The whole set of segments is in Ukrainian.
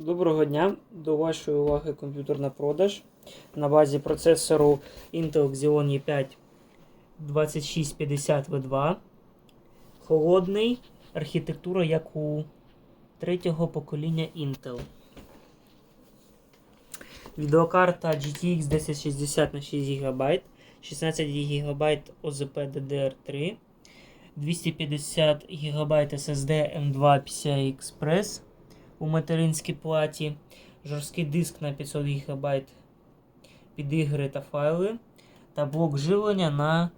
Доброго дня! До вашої уваги комп'ютер на продаж на базі процесору Intel Xeon E5 2650V2. Холодний. Архітектура як у третього покоління Intel. Відеокарта GTX 1060 на 6 ГБ, 16 ГБ OZP DDR3, 250 ГБ SSD M2 PCI Express у материнській платі, жорсткий диск на 500 ГБ під ігри та файли, та блок живлення на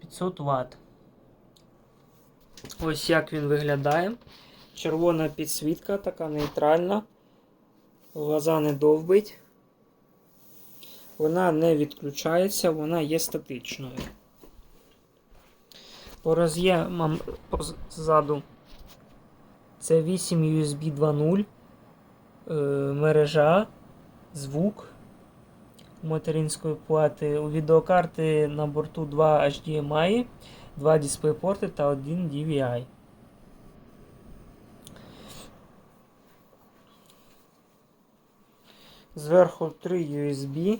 500 Вт. Ось як він виглядає. Червона підсвітка, така нейтральна. Глаза не довбить. Вона не відключається, вона є статичною. По роз'ємам позаду це 8 USB 2.0, е, мережа, звук материнської плати. У відеокарти на борту 2 HDMI, 2 DisplayPort та 1 DVI. Зверху 3 USB,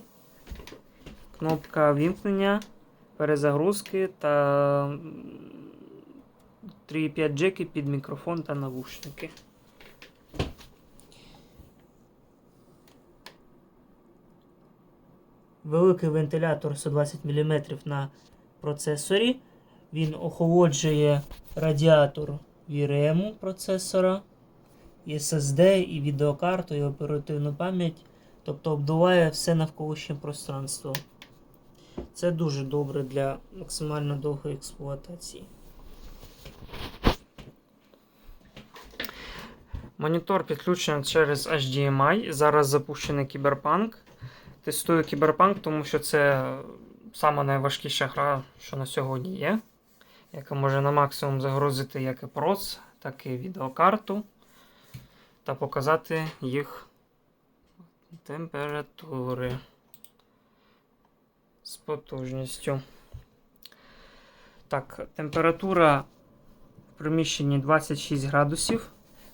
кнопка вімкнення, перезагрузки та 3,5 джеки під мікрофон та навушники. Великий вентилятор 120 мм на процесорі. Він охолоджує радіатор VRM процесора, SSD, і відеокарту, і оперативну пам'ять. Тобто обдуває все навколишнє пространство. Це дуже добре для максимально довгої експлуатації. Монітор підключений через HDMI. Зараз запущений Кіберпанк. Тестую Кіберпанк, тому що це сама найважкіша гра, що на сьогодні є, яка може на максимум загрузити як і проц, так і відеокарту та показати їх температури з потужністю. Так, температура в приміщенні 26 градусів.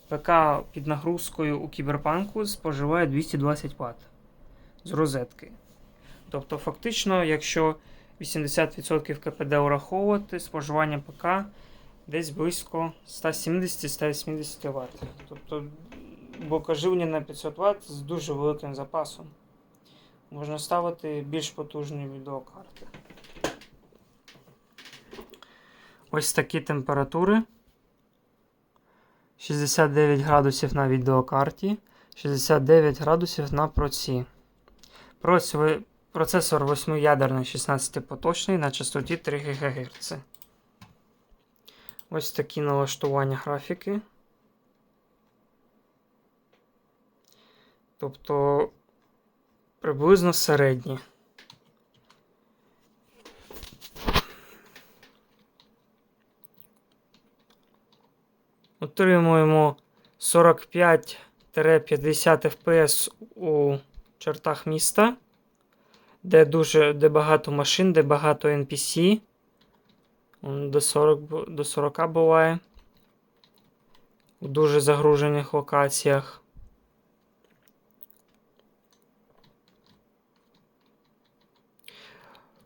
ПК під нагрузкою у кіберпанку споживає 220 Вт з розетки. Тобто, фактично, якщо 80% КПД ураховувати, споживання ПК десь близько 170-180 Вт. Тобто блокоживлення на 500 Вт з дуже великим запасом. Можна ставити більш потужні відеокарти. Ось такі температури. 69 градусів на відеокарті, 69 градусів на проці. Процесор 8-ядерний 16-поточний на частоті 3 ГГц. Ось такі налаштування графіки. Тобто приблизно середні. Отримуємо 45-50 FPS у чертах міста, де дуже де багато машин, де багато NPC. До 40, до 40 буває. У дуже загружених локаціях.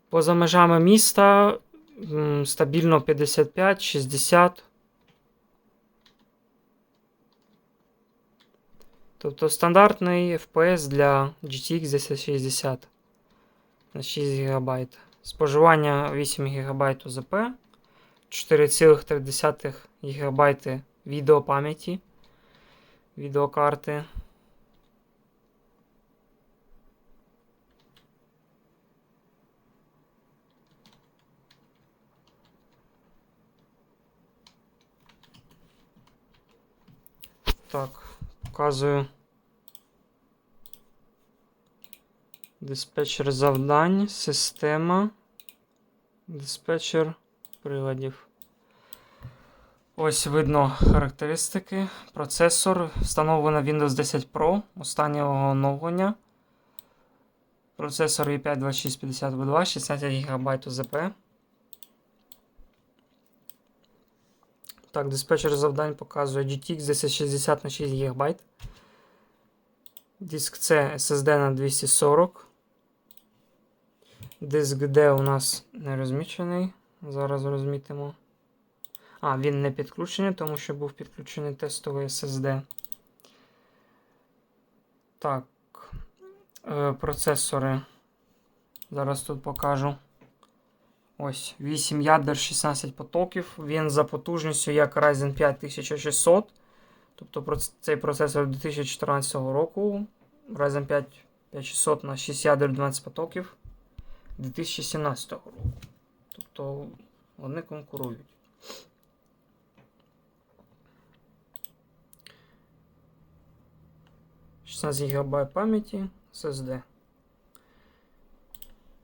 Поза межами міста стабільно 55-60. Тобто стандартний FPS для GTX 1060 на 6 ГБ. Споживання 8 ГБ ОЗП, 4,3 ГБ відеопам'яті відеокарти. Так, показую. Диспетчер завдань, система, диспетчер приладів. Ось видно характеристики. Процесор встановлено Windows 10 Pro останнього оновлення. Процесор i5 2650V2, 16 ГБ ОЗП. Так, диспетчер завдань показує GTX 1060 на 6 ГБ. Диск C SSD на 240. Диск D у нас не розмічений. Зараз розмітимо. А, він не підключений, тому що був підключений тестовий SSD. Так. Е, процесори. Зараз тут покажу. Ось 8 ядер, 16 потоків. Він за потужністю як Ryzen 5 1600. Тобто цей процесор 2014 року. Ryzen 5 5600 на 6 ядер 12 потоків 2017 року. Тобто вони конкурують. «16 ГБ пам'яті SSD.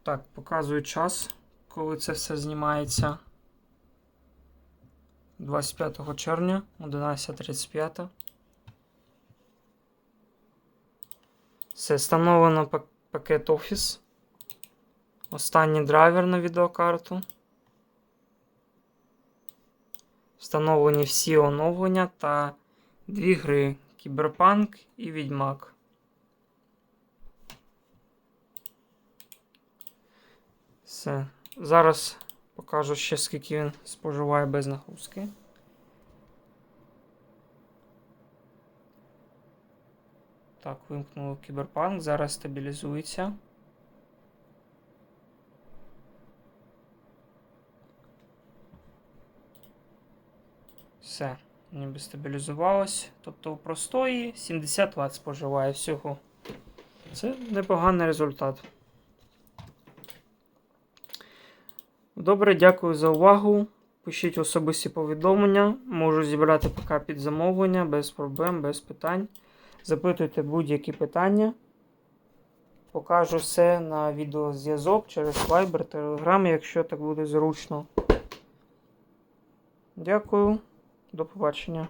Так, показую час, коли це все знімається. 25 червня 11.35. Все, встановлено пакет Office. Останній драйвер на відеокарту. Встановлені всі оновлення та дві гри Кіберпанк і Відьмак. Все. Зараз покажу ще скільки він споживає без нагрузки. Так, вимкнув кіберпанк, зараз стабілізується. Все, ніби стабілізувалось. Тобто у простої 70 Вт споживає всього. Це непоганий результат. Добре, дякую за увагу. Пишіть особисті повідомлення. Можу зібрати ПК під замовлення без проблем, без питань. Запитуйте будь-які питання. Покажу все на відеозв'язок через Viber, Telegram, якщо так буде зручно. Дякую. До побачення.